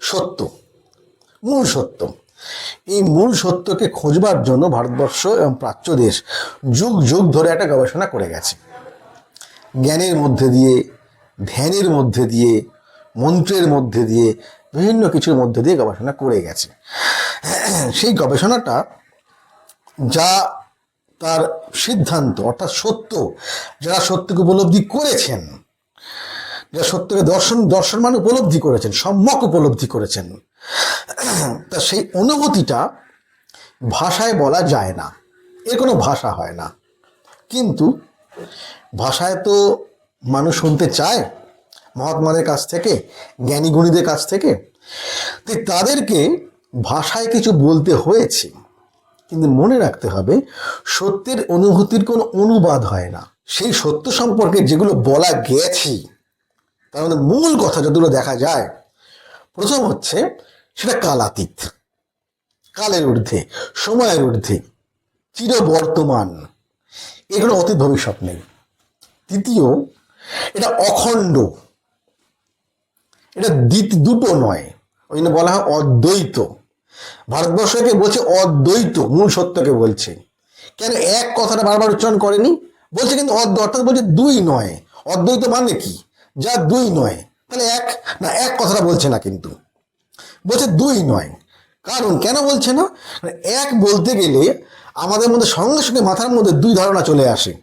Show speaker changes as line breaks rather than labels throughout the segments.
সত্য, মূল সত্য। এই মূল সত্যকে খোঁজবার জন্য ভারতবর্ষ এবং প্রাচ্য দেশ যুগ যুগ ধরে একটা গবেষণা করে গেছে। জ্ঞানের মধ্যে দিয়ে, ধ্যানের মধ্যে দিয়ে, মন্ত্রের মধ্যে দিয়ে, বিভিন্ন কিছুর মধ্যে দিয়ে গবেষণা করে গেছে। সেই গবেষণাটা যা তার সিদ্ধান্ত, অর্থাৎ সত্য, যারা সত্যকে উপলব্ধি করেছেন যারা সত্যকে দর্শন দর্শন মানে উপলব্ধি করেছেন, সম্যক উপলব্ধি করেছেন। তা সেই অনুভূতিটা ভাষায় বলা যায় না, এর কোনো ভাষা হয় না। কিন্তু ভাষায় তো মানুষ শুনতে চায়, মহাত্মাদের কাছ থেকে, জ্ঞানী গুণীদের কাছ থেকে। তো তাদেরকে ভাষায় কিছু বলতে হয়েছে, কিন্তু মনে রাখতে হবে, সত্যের অনুভূতির কোনো অনুবাদ হয় না। সেই সত্য সম্পর্কে যেগুলো বলা গেছে তার মধ্যে মূল কথা যতগুলো দেখা যায়, প্রথম হচ্ছে সেটা কালাতীত কালের ঊর্ধ্বে, সময়ের ঊর্ধ্বে, চির বর্তমান। এগুলো অতীত ভবিষ্যৎ নেই। তৃতীয়, এটা অখণ্ড। এটা দ্বিত- দুটো নয়। ওই জন্য বলা হয় অদ্বৈত। ভারতবর্ষকে বলছে অদ্বৈত, মূল সত্যকে বলছে। কেন এক কথাটা বারবার উচ্চারণ করেনি? বলছে কিন্তু অদ্ব অর্থাৎ বলছে দুই নয়। অদ্বৈত মানে কি? যা দুই নয়। তাহলে এক, না, এক কথাটা বলছে না কিন্তু। বলছে দুই নয়। কারণ কেন বলছে না? মানে এক বলতে গেলে আমাদের মধ্যে সঙ্গে সঙ্গে মাথার মধ্যে দুই ধারণা চলে আসে।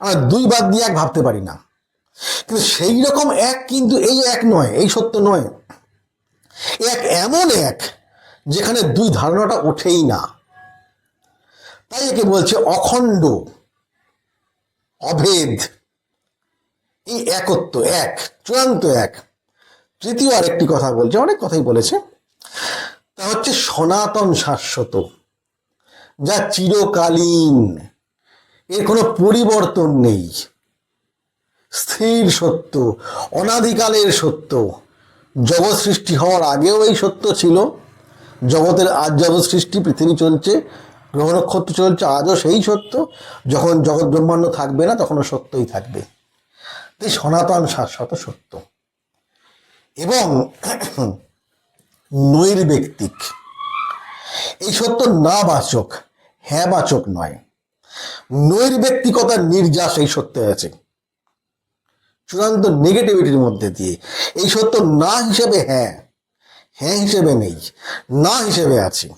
আমরা দুই বাদ দিয়ে এক ভাবতে পারি না। কিন্তু সেই রকম এক কিন্তু এই এক নয়, এই সত্য নয়। এক এমন এক যেখানে দুই ধারণাটা ওঠেই না। তাই একে বলছে অখণ্ড, অভেদ। এই একত্ব, এক, চূড়ান্ত এক। তৃতীয় আরেকটি কথা বলছে, অনেক কথাই বলেছে। তা হচ্ছে সনাতন শাশ্বত, যা চিরকালীন, এর কোনো পরিবর্তন নেই। স্থির সত্য, অনাদিকালের সত্য। জগৎ সৃষ্টি হওয়ার আগেও এই সত্য ছিল। জগতের আজ জগৎ সৃষ্টি, পৃথিবী চলছে, গ্রহ নক্ষত্র চলছে, আজও সেই সত্য। যখন জগৎ ব্রহ্মাণ্ড থাকবে না, তখনও সত্যই থাকবে। সনাতন শাশ্বত সত্য এবং নৈর্ব্যক্তিক। এই সত্য না বাচক হ্যাঁ বাচক নয়। নৈর্ব্যক্তিকতার নির্যাস এই সত্যে আছে। চূড়ান্ত নেগেটিভিটির মধ্যে দিয়ে। এই সত্য না হিসেবে হ্যাঁ হ্যাঁ হিসেবে নেই, না হিসেবে আছে।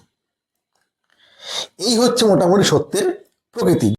এই হচ্ছে মোটামুটি সত্যের প্রকৃতি।